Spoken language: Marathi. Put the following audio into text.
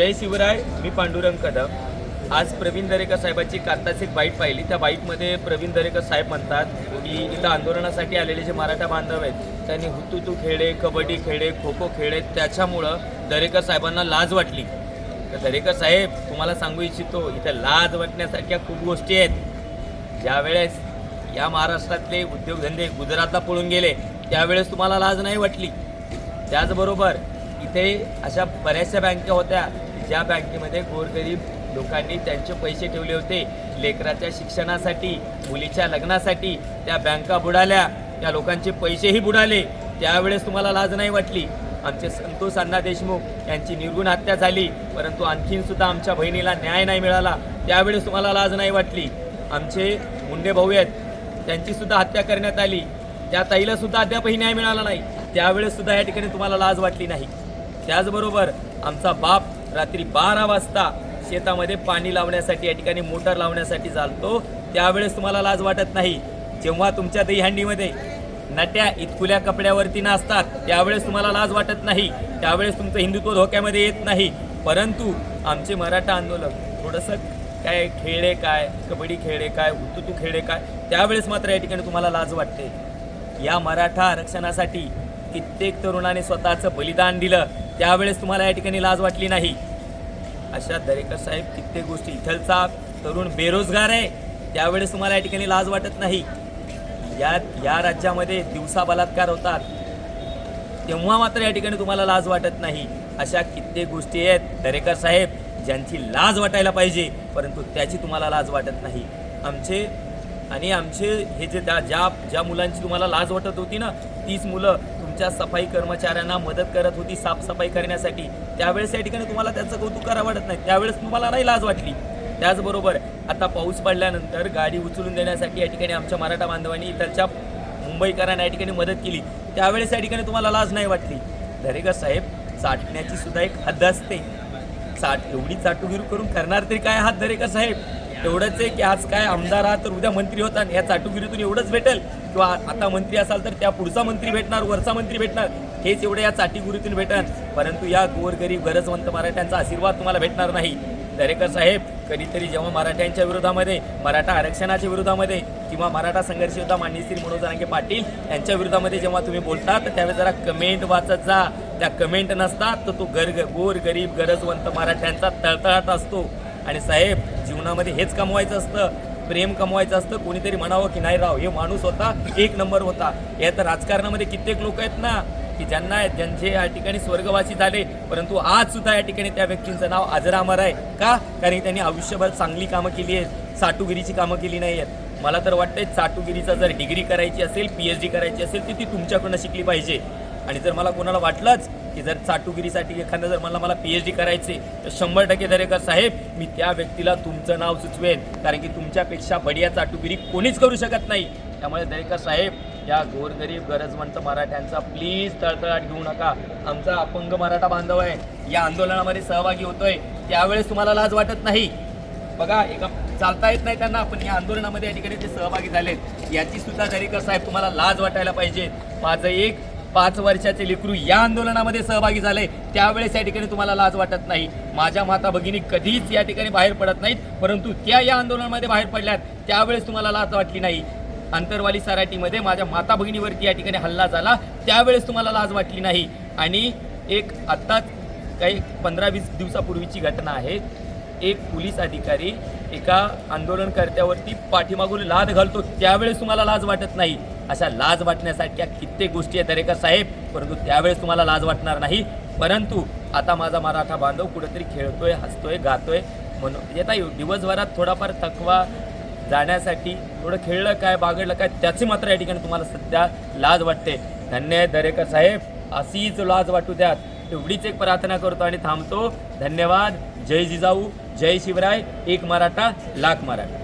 जय शिवराय मी पांडुरंग कदम. आज प्रवीण दरेकर साहेबाची कांताच एक बाईट पाहिली. त्या बाईटमध्ये प्रवीण दरेकर साहेब म्हणतात की इथं आंदोलनासाठी आलेले जे मराठा बांधव आहेत त्यांनी हुतुतू खेळे कबड्डी खेळे खो खो खेळे त्याच्यामुळं दरेकर साहेबांना लाज वाटली. तर दरेकर साहेब तुम्हाला सांगू इच्छितो इथं लाज वाटण्यासारख्या खूप गोष्टी आहेत. ज्यावेळेस या महाराष्ट्रातले उद्योगधंदे गुजरातला पळून गेले त्यावेळेस तुम्हाला लाज नाही वाटली. त्याचबरोबर इथे अशा बऱ्याचशा बँका होत्या ज्या बँकेमध्ये गोरगरीब लोकांनी त्यांचे पैसे ठेवले होते लेकराच्या शिक्षणासाठी मुलीच्या लग्नासाठी त्या बँका बुडाल्या त्या लोकांचे पैसेही बुडाले त्यावेळेस तुम्हाला लाज नाही वाटली? आमचे संतोष अण्णा देशमुख यांची निर्गुण हत्या झाली परंतु आणखीन सुद्धा आमच्या बहिणीला न्याय नाही मिळाला त्यावेळेस तुम्हाला लाज नाही वाटली? आमचे मुंडे भाऊ आहेत त्यांची सुद्धा हत्या करण्यात आली त्या ताईला सुद्धा अद्यापही न्याय मिळाला नाही त्यावेळेस सुद्धा या ठिकाणी तुम्हाला लाज वाटली नाही. त्याचबरोबर आमचा बाप रात्री बारा वाजता शेतामध्ये पाणी लावण्यासाठी या ठिकाणी मोटर लावण्यासाठी चालतो. त्यावेळेस तुम्हाला लाज वाटत नाही. जेव्हा तुमच्या दहीहंडीमध्ये नट्या इतकुल्या कपड्यावरती नाचतात त्यावेळेस तुम्हाला लाज वाटत नाही. त्यावेळेस तुमचं हिंदुत्व धोक्यामध्ये येत नाही. परंतु आमचे मराठा आंदोलक थोडंसं काय खेळे काय कबड्डी खेळे काय उतुतू खेळे काय त्यावेळेस मात्र या ठिकाणी तुम्हाला लाज वाटते. या मराठा आरक्षणासाठी कित्येक तरुणाने स्वतःचं बलिदान दिलं. त्यावेळेस तुम्हाला या ठिकाणी लाज वाटली नाही. अशा दरेकर साहेब कित्येक गोष्टी इथलचा तरुण बेरोजगार आहे त्यावेळेस तुम्हाला या ठिकाणी लाज वाटत नाही. या या राज्यामध्ये दिवसा बलात्कार होतात. तेव्हा मात्र या ठिकाणी तुम्हाला लाज वाटत नाही. अशा कित्येक गोष्टी आहेत दरेकर साहेब ज्यांची लाज वाटायला पाहिजे परंतु त्याची तुम्हाला लाज वाटत नाही. आमचे आणि आमचे हे जे त्या ज्या ज्या मुलांची तुम्हाला लाज वाटत होती ना तीच मुलं तुमच्या सफाई कर्मचाऱ्यांना मदत करत होती साफसफाई करण्यासाठी. त्यावेळेस या ठिकाणी तुम्हाला त्याचं कौतुक करावं वाटत नाही. त्यावेळेस तुम्हाला नाही लाज वाटली. त्याचबरोबर आता पाऊस पडल्यानंतर गाडी उचलून देण्यासाठी या ठिकाणी आमच्या मराठा बांधवांनी इथलच्या मुंबईकरांना या ठिकाणी मदत केली. त्यावेळेस या ठिकाणी तुम्हाला लाज नाही वाटली. दरेकर साहेब चाटण्याची सुद्धा एक हद्द असते. चाट एवढी चाटुगिरी करून करणार तरी काय हात दरेकर साहेब? एवढंच आहे की आज काय आमदार आहात तर उद्या मंत्री होता या चाटुगिरीतून एवढंच भेटेल. किंवा आता मंत्री असाल तर त्या पुढचा मंत्री भेटणार वरचा मंत्री भेटणार हेच एवढं या चाटीगुरीतून भेटणार. परंतु या गोरगरीब गरजवंत मराठ्यांचा आशीर्वाद तुम्हाला भेटणार नाही. दरेकर साहेब कधीतरी जेव्हा मराठ्यांच्या विरोधामध्ये मराठा आरक्षणाच्या विरोधामध्ये किंवा मराठा संघर्ष योद्धा मान्य श्री मनोज रांगे पाटील यांच्या विरोधामध्ये जेव्हा तुम्ही बोलता तर त्यावेळेस जरा कमेंट वाचत जा. त्या कमेंट नसतात तर तो गर गोर गरीब गरजवंत मराठ्यांचा तळतळाट असतो. आणि साहेब जीवनामध्ये हेच कमवायचं असतं. प्रेम कमवायचं असतं कोणीतरी म्हणावं की नाही राव हे माणूस होता एक नंबर होता. या तर राजकारणामध्ये कित्येक लोक आहेत ना की ज्यांना ज्यांचे या ठिकाणी स्वर्गवासी झाले परंतु आज सुद्धा या ठिकाणी त्या व्यक्तींचं नाव अजरामर आहे. का? कारण की त्यांनी आयुष्यभर चांगली कामं केली आहेत साटुगिरीची कामं केली नाही आहेत. मला तर वाटतंय चाटुगिरीचा जर डिग्री करायची असेल पी एच डी करायची असेल तर ती तुमच्याकडनं शिकली पाहिजे. आणि जर मला कोणाला वाटलंच की जर चाटुगिरीसाठी एखादं जर मला मला पी एच डी करायचे तर शंभर टक्के दरेकर साहेब मी त्या व्यक्तीला तुमचं नाव सुचवेन. कारण की तुमच्यापेक्षा बढिया चाटुगिरी कोणीच करू शकत नाही. त्यामुळे दरेकर साहेब या गोरगरीब गरजवंत मराठ्यांचा प्लीज तळतळाट घेऊ नका. आमचा अपंग मराठा बांधव आहे. या आंदोलनामध्ये सहभागी होतोय. त्यावेळेस तुम्हाला लाज वाटत नाही. बघा एका चालता येत नाही त्यांना. पण या आंदोलनामध्ये या ठिकाणी ते सहभागी झालेत. याची सुद्धा दरेकर साहेब तुम्हाला लाज वाटायला पाहिजे. माझं एक पाच वर्षाचे लेकरू या आंदोलनामध्ये सहभागी झाले. त्यावेळेस या ठिकाणी तुम्हाला लाज वाटत नाही. माझ्या माता भगिनी कधीच या ठिकाणी बाहेर पडत नाहीत परंतु त्या या आंदोलनामध्ये बाहेर पडल्यात. त्यावेळेस तुम्हाला लाज वाटली नाही. अंतरवाली सराटीमध्ये माझ्या माता भगिनीवरती या ठिकाणी हल्ला झाला. त्यावेळेस तुम्हाला लाज वाटली नाही. आणि एक आत्ताच काही पंधरा वीस दिवसापूर्वीची घटना आहे. एक पोलीस अधिकारी एका आंदोलनकर्त्यावरती पाठीमागून लाद घालतो. त्यावेळेस तुम्हाला लाज वाटत नाही. अशा लाज वाटण्यासारख्या कित्येक गोष्टी आहेत दरेकर साहेब. परंतु त्यावेळेस तुम्हाला लाज वाटणार नाही. परंतु आता माझा मराठा बांधव कुठेतरी खेळतोय हसतोय गातोय. म्हणून येता येऊ. दिवसभरात थोडाफार थकवा जाण्यासाठी थोडं खेळलं काय बागडलं काय त्याची मात्र या ठिकाणी तुम्हाला सध्या लाज वाटते. धन्य दरेकर साहेब. अशीच लाज वाटू द्यात. एवढीच एक प्रार्थना करतो आणि थांबतो. धन्यवाद. जय जिजाऊ. जय शिवराय एक मराठा लाख मराठा.